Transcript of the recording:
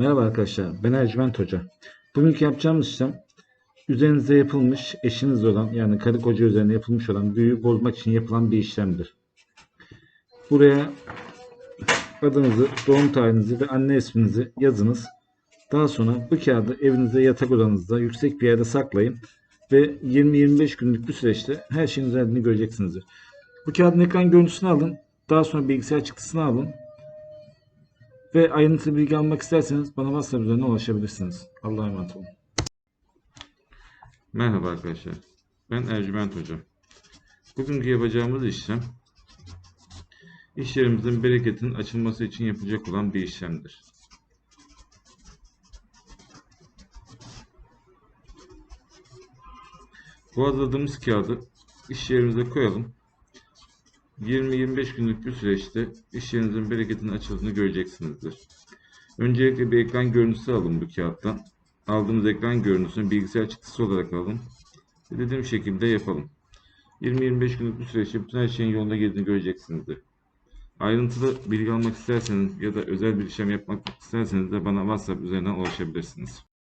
Merhaba arkadaşlar, ben Ercüment Hoca. Bugünkü yapacağımız işlem, üzerinize yapılmış, eşiniz olan yani karı koca üzerine yapılmış olan büyüyü bozmak için yapılan bir işlemdir. Buraya adınızı, doğum tarihinizi ve anne isminizi yazınız. Daha sonra bu kağıdı evinizde yatak odanızda yüksek bir yerde saklayın ve 20-25 günlük bir süreçte her şeyin üzerinde göreceksinizdir. Bu kağıdın ekran görüntüsünü alın, daha sonra bilgisayar çıktısını alın ve ayrıntılı bilgi almak isterseniz bana WhatsApp üzerinden ulaşabilirsiniz. Allah'a emanet olun. Merhaba arkadaşlar. Ben Ercüment Hoca. Bugünkü yapacağımız işlem iş yerimizin bereketinin açılması için yapılacak olan bir işlemdir. Bu hazırladığımız kağıdı iş yerimize koyalım. 20-25 günlük bir süreçte iş yerinizin bereketinin açıldığını göreceksinizdir. Öncelikle bir ekran görüntüsü alın bu kağıttan. Aldığımız ekran görüntüsünü bilgisayar çıktısı olarak alın. Dediğim şekilde yapalım. 20-25 günlük bir süreçte bütün her şeyin yolunda girdiğini göreceksinizdir. Ayrıntılı bilgi almak isterseniz ya da özel bir işlem yapmak isterseniz de bana WhatsApp üzerinden ulaşabilirsiniz.